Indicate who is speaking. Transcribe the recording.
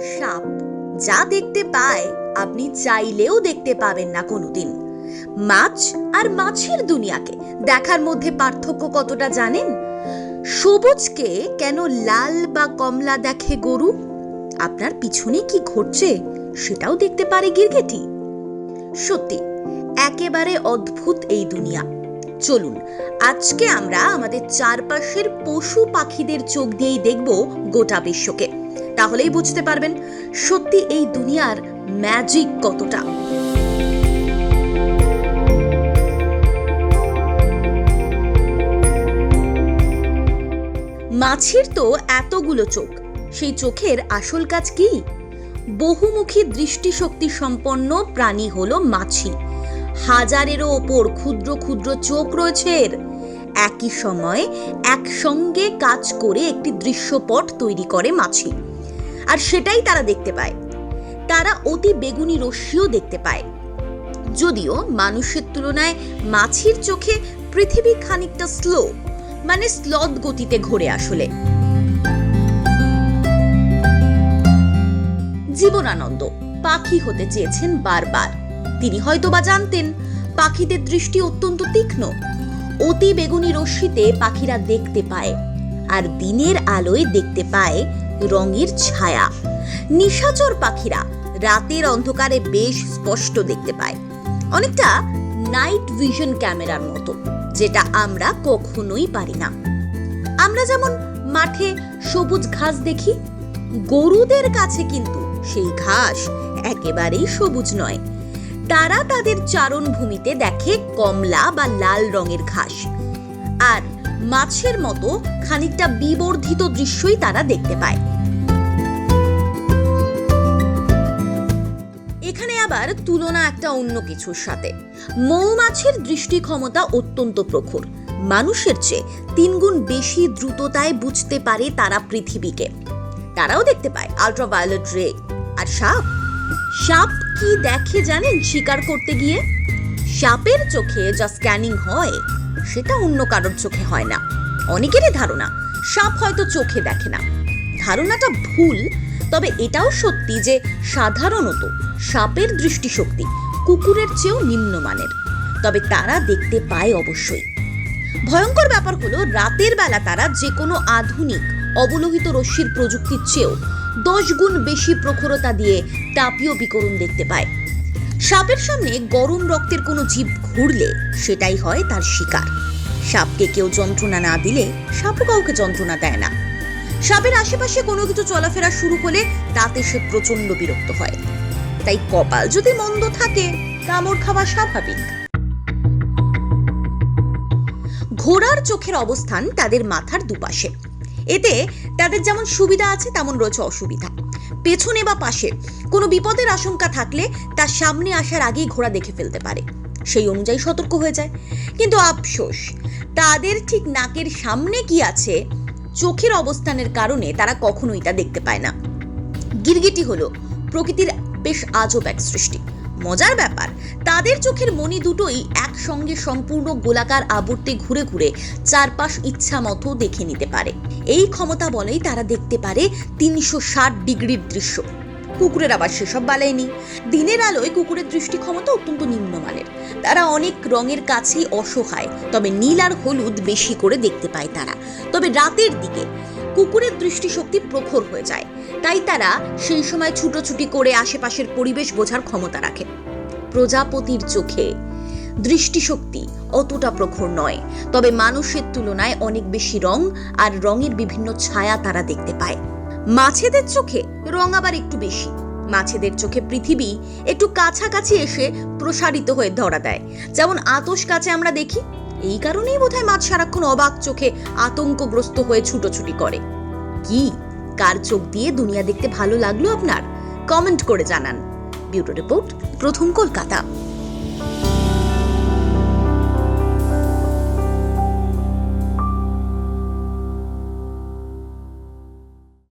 Speaker 1: সাপ। যা দেখতে পায়, আপনি চাইলেও দেখতে পাবেন না কোনোদিন। মাছ আর মাছের দুনিয়াকে, দেখার মধ্যে পার্থক্য কতটা জানেন? সবুজকে কেন লাল বা কমলা দেখে গরু? আপনার পিছনে কি ঘটছে, সেটাও দেখতে পারে গিরগেটি। সত্যি, একেবারে অদ্ভুত এই দুনিয়া। চলুন, আজকে আমরা আমাদের চারপাশের পশু পাখিদের চোখ দিয়েই দেখব গোটা বিশ্বকে। তাহলেই বুঝতে পারবেন সত্যি এই দুনিয়ার ম্যাজিক কতটা। মাছির তো এতগুলো চোখ, সেই চোখের আসল কাজ কি? বহুমুখী দৃষ্টিশক্তি সম্পন্ন প্রাণী হলো মাছি। হাজারেরও ওপর ক্ষুদ্র ক্ষুদ্র চোখ রয়েছে এর। একই সময় একসঙ্গে কাজ করে একটি দৃশ্যপট তৈরি করে মাছি। আর সেটাই তারা দেখতে পায়। তারা অতি বেগুনি রশ্মিও দেখতে পায়। যদিও মানুষের তুলনায় মাছির চোখে পৃথিবী খানিকটা স্লো মানে স্লথ গতিতে ঘোরে আসলে। জীবনানন্দ, পাখি হতে চেয়েছেন বারবার। তিনি হয়তোবা জানতেন, পাখিদের দৃষ্টি অত্যন্ত তীক্ষ্ণ। অতি বেগুনি রশ্মিতে পাখিরা দেখতে পায়, আর দিনের আলোয় দেখতে পায় রঙের ছায়া। নিশাচর পাখিরা রাতের অন্ধকারে বেশ স্পষ্ট দেখতে পায়। অনেকটা নাইট ভিশন ক্যামেরার মতো, যেটা আমরা কখনোই পারি না। আমরা যেমন মাঠে সবুজ ঘাস দেখি, গরুদের কাছে কিন্তু সেই ঘাস একেবারেই সবুজ নয়। তারা তাদের চারণ ভূমিতে দেখে কমলা বা লাল রঙের ঘাস। আর মাছের মতো খানিকটা বিবর্ধিত দৃশ্যই তারা দেখতে পায়। এখানে আবার তুলনা একটা অন্য কিছুর সাথে। মৌমাছির দৃষ্টি ক্ষমতা অত্যন্ত প্রখর। মানুষের চেয়ে তিনগুণ বেশি দ্রুততায় বুঝতে পারে তারা পৃথিবীকে। তারাও দেখতে পায় আল্ট্রাভায়োলেট রে আর সাপ? সাপ কি দেখে জানেন শিকার করতে গিয়ে? সাপের চোখে যা স্ক্যানিং হয় সেটা অন্য কারোর চোখে হয় না। অনেকেরই ধারণা, সাপ হয়তো চোখে দেখে না। ধারণাটা ভুল, তবে এটাও সত্যি যে সাধারণত সাপের দৃষ্টিশক্তি কুকুরের চেয়েও নিম্নমানের। তবে তারা দেখতে পায় অবশ্যই। ভয়ঙ্কর ব্যাপার হলো, রাতের বেলা তারা যে কোনো আধুনিক, অবলোহিত রশ্মির প্রযুক্তির চেয়েও দশ গুণ বেশি প্রখরতা দিয়ে তাপীয় বিকরণ দেখতে পায়। সাপের সামনে গরম রক্তের কোনো জীব ঘুরলে সেটাই হয় তার শিকার। সাপকে কেউ যন্ত্রণা না দিলে সাপও কাউকে যন্ত্রণা দেয় না। সাপের আশেপাশে কোনো কিছু চলাফেরা শুরু হলে তাতে সে প্রচণ্ড বিরক্ত হয়। তাই কপাল যদি মন্দ থাকে, কামড় খাওয়া স্বাভাবিক। ঘোড়ার চোখের অবস্থান তাদের মাথার দুপাশে। এতে তাদের যেমন সুবিধা আছে, তেমন রয়েছে অসুবিধা। পেছনে বা পাশে। কোনো বিপদের আশঙ্কা থাকলে তার সামনে আসার আগেই ঘোড়া দেখে ফেলতে পারে। সেই অনুযায়ী সতর্ক হয়ে যায়। কিন্তু আফসোস, তাদের ঠিক নাকের সামনে কি আছে? চোখের অবস্থানের কারণে তারা কখনোই তা দেখতে পায় না। গিরগিটি হলো প্রকৃতির বেশ আজব এক সৃষ্টি। মজার ব্যাপার। তাদের চোখের মনি দুটোই একসঙ্গে সম্পূর্ণ গোলাকার আবর্তে ঘুরে ঘুরে চারপাশ ইচ্ছা মতো দেখে নিতে পারে। এই ক্ষমতা বলেই তারা দেখতে পারে তিনশো ষাট ডিগ্রির দৃশ্য। কুকুরের আবার সেসব বালাই নেই দিনের আলোয় কুকুরের দৃষ্টি ক্ষমতা অত্যন্ত নিম্নমানের। তারা অনেক রঙের কাছেই অসহায়, তবে নীল আর হলুদ বেশি করে দেখতে পায় তারা। তবে রাতের দিকে কুকুরের দৃষ্টিশক্তি প্রখর হয়ে যায়। তাই তারা সেই সময় ছুটোছুটি করে আশেপাশের পরিবেশ বোঝার ক্ষমতা রাখে। প্রজাপতির চোখে দৃষ্টিশক্তি অতটা প্রখর নয়, তবে মানুষের তুলনায় অনেক বেশি রং আর রঙের বিভিন্ন ছায়া তারা দেখতে পায়। মাছেদের চোখে রং আবার একটু বেশি। মাছেদের চোখে পৃথিবী একটু কাছাকাছি এসে প্রসারিত হয়ে ধরা দেয়। যেমন আতস কাছে আমরা দেখি এই কারণেই বোধহয় মাছ সারাক্ষণ অবাক চোখে আতঙ্কগ্রস্ত হয়ে ছুটোছুটি করে। কি? কার চোখ দিয়ে দুনিয়া দেখতে ভালো লাগল আপনার? কমেন্ট করে জানান। ব্যুরো রিপোর্ট প্রথম কলকাতা।